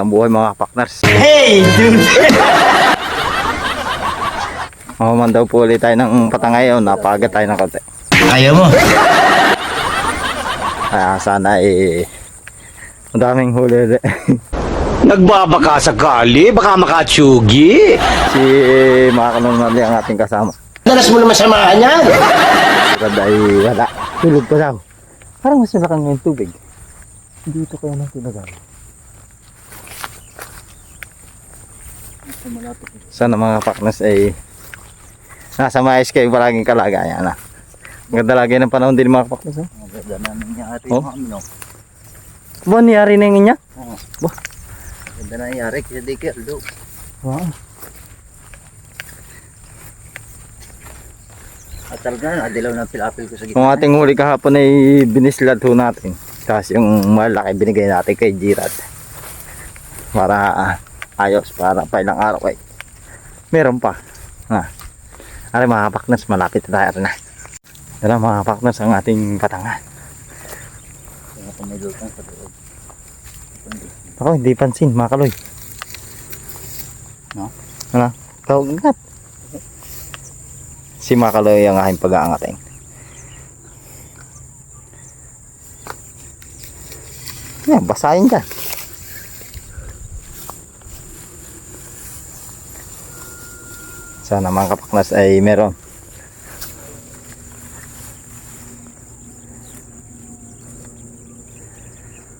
ng buhay mga partners. Hey, dude! Mahuman daw po ulit tayo ng patangay o napaga tayo ng konti. Ayaw mo. Kaya sana eh madaming huli ulit. Nagbabaka sakali, baka makatsugi. si mga kanunali ang ating kasama. Dalas mo naman samahan yan. Ganda ay wala. Tulog pa daw. Parang mas malakang yung tubig. Dito kaya nang tinagal. Sana mga partners ay nasa maayos kayo palaging kalagayan na. Ang ganda lagi ng panahon din mga partners. Oh. Ang ganda namin niya ating Oh. mga amino. Ba, niyari na yung inya? Ang ganda na nangyari kasi di kaya Aldo. Wow. At talaga na, adilaw na pilapil ko sa Kung gitna. ating huli kahapon ay binislad ho natin. Tapos yung malaki binigay natin kay Jirat. Para ah, ayos, para pa ilang araw ay. Meron pa. Ha. Ari mga partners, malapit na tayo na. Yan mga partners ang ating patangan. Ako, hindi pansin, mga kaloy. No? Ano? Kaugat. Si Makaloy ang aking pag-aangating. Yan, basahin ka. Sana mga kapaknas ay meron.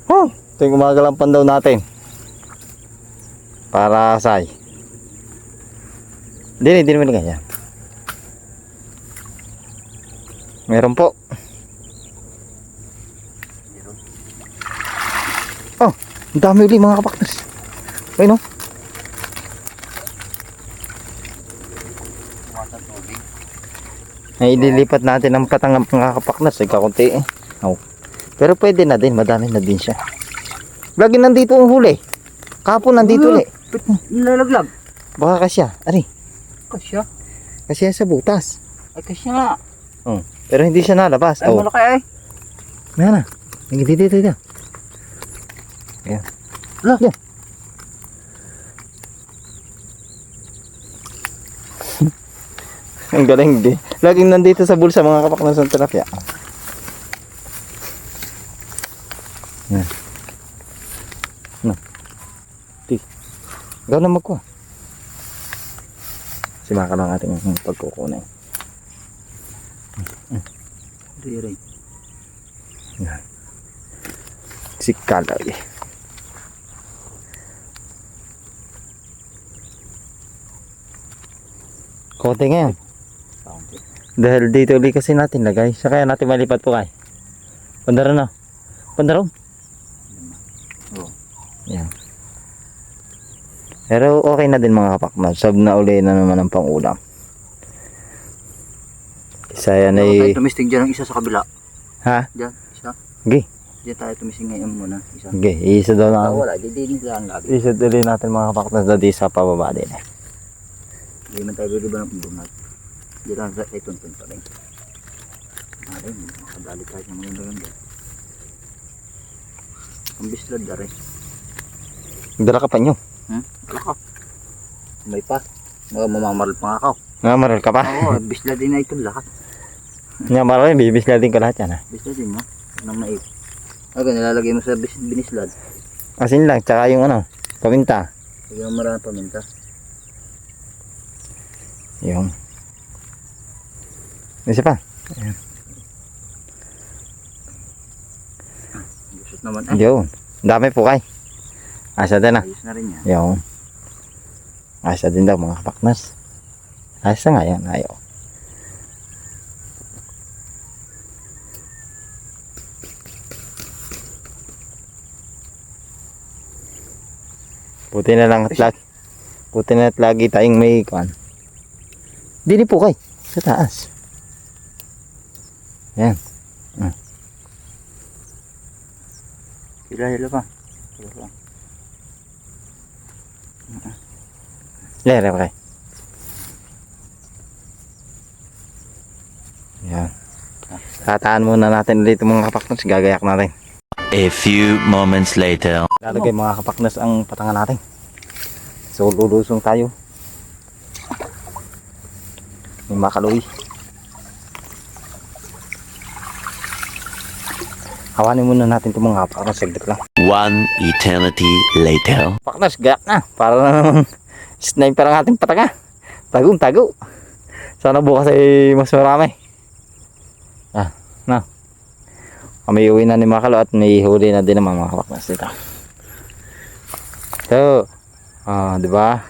Oh, ito yung gumagalampan daw natin. Para say. Hindi, hindi naman ganyan. Meron po. Oh, ang dami ulit mga kapaknas. Ayun oh. Tumatang Ay, ililipat natin ang patang mga kapaknas. Ay, kakunti eh. Oh. Pero pwede na din. Madami na din siya. Lagi nandito ang huli. Kapon nandito ulit. Nilalaglag? Baka kasya. Ari, Kasya. kasya sa butas. Ay kasya nga. Oh. Pero hindi siya nalabas. Ay Oh. malaki ay. Yan na. Dito, dito, dito. Ayan. Ala. Yan. Ang galing di. Laging nandito sa bulsa mga kapaknas ng tilapia. Yan. No. Di. Ikaw na magkuha. Si Maka lang ating pagkukunin. Hindi rin. Si Kaloy. Konti ngayon. Kaunti. Dahil dito ulit kasi natin lagay. Sa kaya natin malipat po kay. Pandaron na. Pandaron. Oo. Yan. Pero okay na din mga kapakman. Sab na uli na naman ang pangulam. Isa yan Ay... ay... tayo tumisting dyan ang isa sa kabila. Ha? Dyan, isa. Okay. Diyan tayo tumisting ngayon muna. Isa. Okay. Isa daw Ah, na. wala, di din lang lagi. Isa ulit natin mga kapakman na di sa pababa din eh. Hindi man tayo bibig ng bunat. Di lang sa ay tuntun pa rin. Ay, makadali tayo ng mga ganda. Ang bislad na rin. Dala ka pa nyo. Hmm? Wala ka. May pa. Mamamaral pa nga ako. Nga maral ka pa. Oo, bislad din na ito lahat. Nga maral, bibis na din ka lahat yan ha. Bislad din mo. Nang maip. Okay, nilalagay mo sa bis binislad. Asin lang, tsaka yung ano, paminta. Lagyan mo marami paminta. Yung. Isa pa. Gusot naman. Ay, Yun. Dami po kay. Asa din na. ayos na rin yan. Yung. Asa din daw mga kapaknas. Asa nga yan. Ayaw. Buti na lang at lagi. Buti na at lagi tayong may kuan. Dili po kay. Sa taas. Yan. Hila, hila pa. Hila pa. Lere kay. Yan. Tataan muna natin dito mga kapaknos. Gagayak natin. A few moments later. Lalagay mga kapaknas ang patangan natin. So lulusong tayo. May makaluwi. Hawanin muna natin itong mga kapaknas. Saglit lang. One eternity later. Paknas, gayak na. Para na namang sniper ang ating patanga. Tagong tago. Sana bukas ay mas marami. Ah, na. Kami uwi na ni Makalo at may huli na din naman mga kapaknas dito. So, ah, di ba?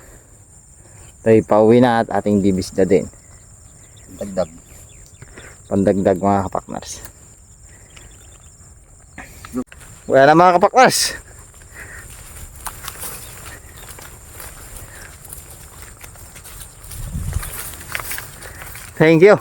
Tayo pauwi na at ating dibis na din. Dagdag. Pandagdag mga kapaknas. Wala na mga kapaknas. Thank you.